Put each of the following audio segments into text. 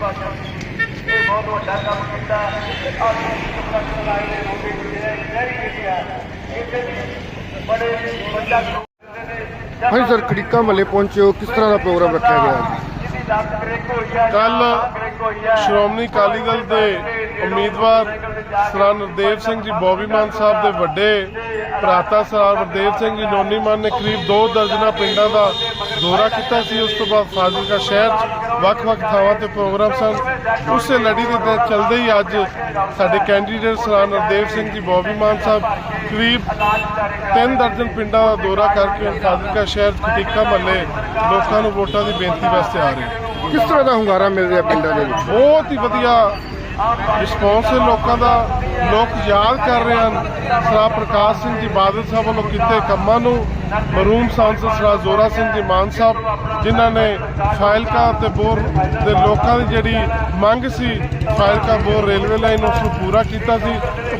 ਪਾਤਸ਼ਾਹ ਇਹ ਬਹੁਤ ਵੱਡਾ ਕੰਮ ਕੀਤਾ ਅੱਜ ਤੱਕ ਲਾਏ ਨੇ ਰੋਗੇ ਜਿਹੜੇ ਨਹਿਰੀ ਵਿਖਿਆ ਇੱਥੇ ਵੀ ਬੜੇ ਵੱਡਾ ਹਾਂਜੀ ਸਰ, ਖੜੀਕਾ ਮੱਲੇ ਪਹੁੰਚੇ ਹੋ। ਕਿਸ ਤਰ੍ਹਾਂ ਦਾ ਪ੍ਰੋਗਰਾਮ ਰੱਖਿਆ ਗਿਆ ਹੈ ਕੱਲ ਸ਼੍ਰੋਮਣੀ ਅਕਾਲੀ ਦਲ ਦੇ ਉਮੀਦਵਾਰ ਸਰਾ ਨਰਦੇਵ ਸਿੰਘ ਜੀ, ਬੋਬੀ ਮਾਨ ਸਾਹਿਬ ਦੇ ਵੱਡੇ ਭਰਾਤਾ ਸਰਾ ਨਰਦੇਵ ਸਿੰਘ ਜੀ, ਨੋਨੀ ਮਾਨ ਨੇ ਕਰੀਬ ਦੋ ਦਰਜਨਾ ਪਿੰਡਾਂ ਦਾ ਦੌਰਾ ਕੀਤਾ ਸੀ ਉਸ ਤੋਂ ਬਾਅਦ ਫਾਜ਼ਿਲਕਾ ਸ਼ਹਿਰ ਵੱਖ-ਵੱਖ ਥਾਵਾਂ ਤੇ ਪ੍ਰੋਗਰਾਮ ਸਨ। ਉਸੇ ਲੜੀ ਦੇ ਚੱਲਦੇ ਹੀ ਅੱਜ ਸਾਡੇ ਕੈਂਡੀਡੇਟ ਸਰਾ ਨਰਦੇਵ ਸਿੰਘ ਜੀ ਬੋਬੀ ਮਾਨ ਸਾਹਿਬ ਕਰੀਬ ਤਿੰਨ ਦਰਜਨ ਪਿੰਡਾਂ ਦਾ ਦੌਰਾ ਕਰਕੇ ਫਾਜ਼ਿਲਕਾ ਸ਼ਹਿਰ ਖਟੀਕਾ ਮਹੱਲੇ ਲੋਕਾਂ ਨੂੰ ਵੋਟਾਂ ਦੀ ਬੇਨਤੀ ਵਾਸਤੇ ਆ ਰਹੇ ਕਿਸ ਤਰ੍ਹਾਂ ਦਾ ਹੁੰਗਾਰਾ ਮਿਲ ਰਿਹਾ ਪਿੰਡਾਂ ਦੇ ਵਿੱਚ? ਬਹੁਤ ਹੀ ਵਧੀਆ ਰਿਸਪੌਂਸ ਲੋਕਾਂ ਦਾ, ਲੋਕ ਯਾਦ ਕਰ ਰਹੇ ਹਨ। ਸਰਾ ਪ੍ਰਕਾਸ਼ ਸਿੰਘ ਜੀ ਬਾਦਲ ਸਾਹਿਬ ਵੱਲੋਂ ਕੀਤੇ ਕੰਮਾਂ ਨੂੰ। ਮਰੂਮ ਸਾਂਸਦ ਸਰਾ ਜ਼ੋਰਾ ਸਿੰਘ ਜੀ ਮਾਨ ਸਾਹਿਬ, ਜਿਨ੍ਹਾਂ ਨੇ ਫਾਇਲਕਾ ਤੇ ਬੋਰ ਦੇ ਲੋਕਾਂ ਦੀ ਜਿਹੜੀ ਮੰਗ ਸੀ, ਫਾਇਲਕਾ ਬੋਰ ਰੇਲਵੇ ਲਾਈਨ ਉਸ ਨੂੰ ਪੂਰਾ ਕੀਤਾ ਸੀ।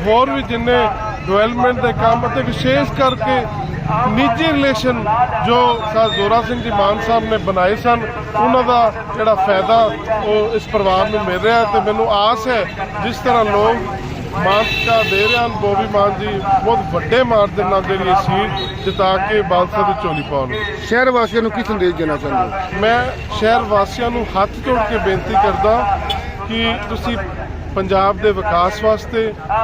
ਹੋਰ ਵੀ ਜਿੰਨੇ ਡਿਵੈਲਪਮੈਂਟ ਦੇ ਕੰਮ ਅਤੇ ਵਿਸ਼ੇਸ਼ ਕਰਕੇ ਨਿੱਜੀ ਰਿਲੇਸ਼ਨ ਜੋ ਸਰ ਜ਼ੋਰਾ ਸਿੰਘ ਜੀ ਮਾਨ ਸਾਹਿਬ ਨੇ ਬਣਾਏ ਸਨ ਉਹਨਾਂ ਦਾ ਜਿਹੜਾ ਫਾਇਦਾ ਉਹ ਇਸ ਪਰਿਵਾਰ ਨੂੰ ਮਿਲ ਰਿਹਾ ਤੇ ਮੈਨੂੰ ਆਸ ਹੈ ਜਿਸ ਤਰ੍ਹਾਂ ਲੋਕ ਮਾਨਸਕਾ ਦੇ ਰਹੇ ਹਨ ਬੋਬੀ ਮਾਨ ਜੀ ਬਹੁਤ ਵੱਡੇ ਮਾਰਜਨ ਨਾਲ ਜਿਹੜੀ ਸੀਟ ਜਿਤਾ ਕੇ ਬਾਲਸਾ ਦੀ ਝੋਲੀ ਪਾਉਣ। ਸ਼ਹਿਰ ਵਾਸੀਆਂ ਨੂੰ ਕੀ ਸੰਦੇਸ਼ ਦੇਣਾ ਚਾਹੁੰਦੇ ਮੈਂ ਸ਼ਹਿਰ ਵਾਸੀਆਂ ਨੂੰ ਹੱਥ ਜੋੜ ਕੇ ਬੇਨਤੀ ਕਰਦਾ ਕਿ ਤੁਸੀਂ ਪੰਜਾਬ ਦੇ ਵਿਕਾਸ ਵਾਸਤੇ,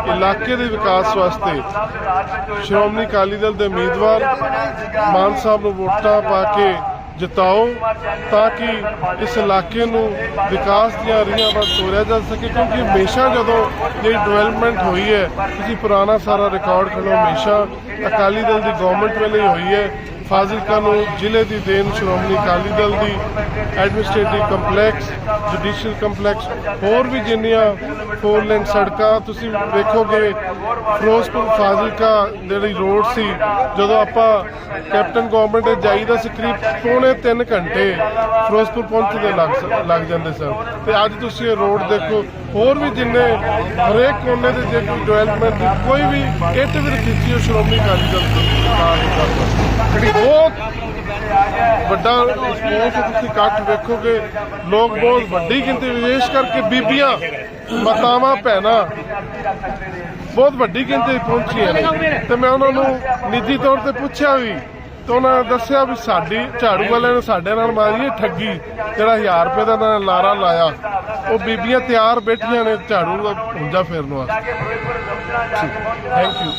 ਇਲਾਕੇ ਦੇ ਵਿਕਾਸ ਵਾਸਤੇ ਸ਼੍ਰੋਮਣੀ ਅਕਾਲੀ ਦਲ ਦੇ ਉਮੀਦਵਾਰ ਮਾਨ ਸਾਹਿਬ ਨੂੰ ਵੋਟਾਂ ਪਾ ਕੇ ਜਿਤਾਓ ਤਾਂ ਕਿ ਇਸ ਇਲਾਕੇ ਨੂੰ ਵਿਕਾਸ ਦੀਆਂ ਰੀਹਾਂ ਵੱਲ ਤੋਰਿਆ ਜਾ ਸਕੇ, ਕਿਉਂਕਿ ਹਮੇਸ਼ਾ ਜਦੋਂ ਜਿਹੜੀ ਡਿਵੈਲਪਮੈਂਟ ਹੋਈ ਹੈ, ਤੁਸੀਂ ਪੁਰਾਣਾ ਸਾਰਾ ਰਿਕਾਰਡ ਖੜੋ ਹਮੇਸ਼ਾ ਅਕਾਲੀ ਦਲ ਦੀ ਗਵਰਨਮੈਂਟ ਵੇਲੇ ਹੋਈ ਹੈ ਫਾਜ਼ਿਲਕਾ ਨੂੰ ਜ਼ਿਲ੍ਹੇ ਦੀ ਦੇਣ ਸ਼੍ਰੋਮਣੀ ਅਕਾਲੀ ਦਲ ਦੀ ਐਡਮਿਨਿਸਟ੍ਰੇਟਿਵ ਕੰਪਲੈਕਸ, ਜੁਡੀਸ਼ੀਅਲ ਕੰਪਲੈਕਸ, ਹੋਰ ਵੀ ਜਿੰਨੀਆਂ ਫੋਰ ਲੇਨ ਸੜਕਾਂ ਤੁਸੀਂ ਵੇਖੋਗੇ, ਫਿਰੋਜ਼ਪੁਰ, ਫਾਜ਼ਿਲਕਾ ਜਿਹੜੀ ਰੋਡ ਸੀ, ਜਦੋਂ ਆਪਾਂ ਕੈਪਟਨ ਗਵਰਨਮੈਂਟ ਦੇ ਜਾਈਦਾ ਸੀ, ਕਰੀਬ ਪੌਣੇ 3 ਘੰਟੇ ਫਿਰੋਜ਼ਪੁਰ ਪਹੁੰਚਦੇ ਲੱਗ ਲੱਗ ਜਾਂਦੇ ਸਨ। ਤੇ ਅੱਜ ਤੁਸੀਂ ਇਹ ਰੋਡ ਦੇਖੋ ਹੋਰ ਵੀ ਜਿੰਨੇ ਹਰੇਕ ਕੋਨੇ ਦੇ ਜੇ ਕੋਈ ਡਿਵੈਲਪਮੈਂਟ ਦੀ ਕੋਈ ਵੀ ਇੱਟ ਵੀ ਖਿੱਚੀ ਉਹ ਸ਼੍ਰੋਮਣੀ ਅਕਾਲੀ ਦਲ ਸਰਕਾਰ ਨੇ ਕਰਦਾ ਬਹੁਤ ਵੱਡਾ ਰਿਸਪੌਂਸ ਤੁਸੀਂ ਇਕੱਠ ਵੇਖੋਗੇ, ਲੋਕ ਬਹੁਤ ਵੱਡੀ ਗਿਣਤੀ, ਵਿਸ਼ੇਸ਼ ਕਰਕੇ ਬੀਬੀਆਂ, ਮਾਤਾਵਾਂ, ਭੈਣਾਂ, ਬਹੁਤ ਵੱਡੀ ਗਿਣਤੀ ਵਿੱਚ ਪਹੁੰਚੀਆਂ ਨੇ। ਤੇ ਮੈਂ ਉਹਨਾਂ ਨੂੰ ਨਿੱਜੀ ਤੌਰ ਤੇ ਪੁੱਛਿਆ ਵੀ ਤੇ ਉਹਨਾਂ ਨੇ ਦੱਸਿਆ ਵੀ ਸਾਡੀ ਝਾੜੂ ਵਾਲਿਆਂ ਨੇ ਸਾਡੇ ਨਾਲ ਮਾਰੀ ਹੈ ਠੱਗੀ ਜਿਹੜਾ 1000 ਰੁਪਏ ਦਾ ਇਹਨਾਂ ਲਾਰਾ ਲਾਇਆ। ਉਹ ਬੀਬੀਆਂ ਤਿਆਰ ਬੈਠੀਆਂ ਨੇ ਝਾੜੂ ਦਾ ਪੁੰਜਾ ਫੇਰਨ ਵਾਸਤੇ। Thank you